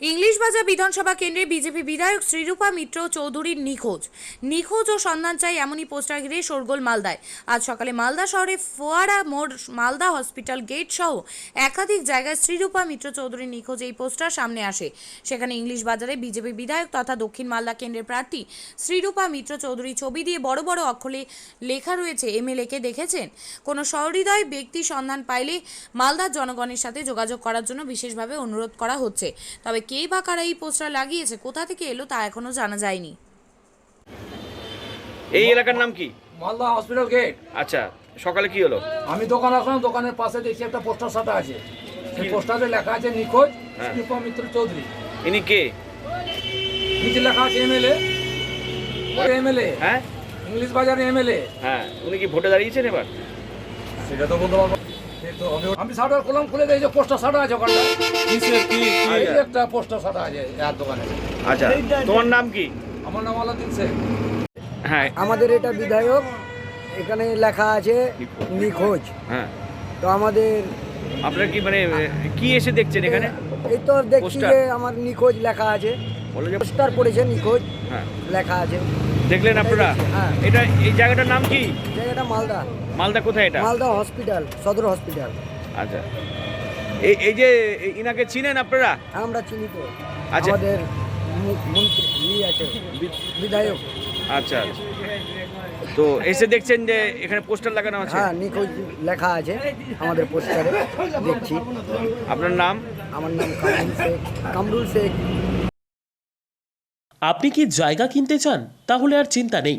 ইংলিশবাজার বিধানসভা কেন্দ্রে বিজেপি বিধায়ক শ্রীরূপা মিত্র চৌধুরীর নিখোঁজ। নিখোঁজ ও সন্ধান চাই এমনই পোস্টার ঘিরে শোরগোল মালদায়। আজ সকালে মালদা শহরে ফোয়ারা মোড়, মালদা হসপিটাল গেট সহ একাধিক জায়গায় শ্রীরূপা মিত্র চৌধুরীর নিখোঁজ এই পোস্টার সামনে আসে। সেখানে ইংলিশ বাজারে বিজেপি বিধায়ক তথা দক্ষিণ মালদা কেন্দ্রের প্রার্থী শ্রীরূপা মিত্র চৌধুরী ছবি দিয়ে বড় বড় অক্ষরে লেখা রয়েছে, এমএলএকে দেখেছেন? কোনো সহৃদয় ব্যক্তি সন্ধান পাইলে মালদার জনগণের সাথে যোগাযোগ করার জন্য বিশেষভাবে অনুরোধ করা হচ্ছে। তবে কে বা কারা এই পোস্টার লাগিয়েছে কোথা থেকে এলো তা এখনও জানা যায়নি। এই এলাকার নাম কি? Malda hospital gate. আচ্ছা সকালে কি হলো? আমি দোকান আসলাম দোকানের পাশে দেখছি একটা পোস্টার সাটা আছে। সেই পোস্টারে লেখা আছে নিখোঁজ হ্যাঁ। শিল্পা মিত্র চৌধুরী। ইনি কে? নিচে লেখা আছে এমএলএ। এমএলএ। হ্যাঁ। ইংলিশ বাজারে এমএলএ। হ্যাঁ উনি কি ভোটে দাঁড়িয়েছেন এবার? সেটা তো বলতে পারব। আমি শাটার খুললাম খুলে যে পোস্টার সাটা আছে ওখানটা। একটা পোস্টার সাটা আছে এর দোকানে। আচ্ছা তোমার নাম কি? আমার নাম আলাদিন শেখ। হ্যাঁ। আমাদের এটা বিধায়ক এখানে লেখা আছে নিখোঁজ। হ্যাঁ। তো আমাদের আপনারা কি মানে কি এসে দেখছেন এখানে? এই তো দেখছি যে আমার নিখোঁজ লেখা আছে। বলে পোস্টার পড়েছে নিখোঁজ হ্যাঁ। লেখা আছে। দেখলেন আপনারা? হ্যাঁ। এটা এই জায়গাটার নাম কি? জায়গাটা মালদা। মালদা কোথায় এটা? মালদা হসপিটাল সদর হসপিটাল। আচ্ছা। এই এই যে ইনাকে চিনেন আপনারা? আমরা চিনি তো। আচ্ছা। আমাদের মন্ত্রী ই আছে বিধায়ক। আচ্ছা আচ্ছা। তো এসে দেখছেন যে এখানে পোস্টার লাগানো আছে? হ্যাঁ নিখোঁজ লেখা আছে আমাদের পোস্টারে দেখছি। আপনার নাম? আমার নাম কামরুল শেখ কামরুল শেখ। আপনি কি জায়গা কিনতে চান? তাহলে আর চিন্তা নেই।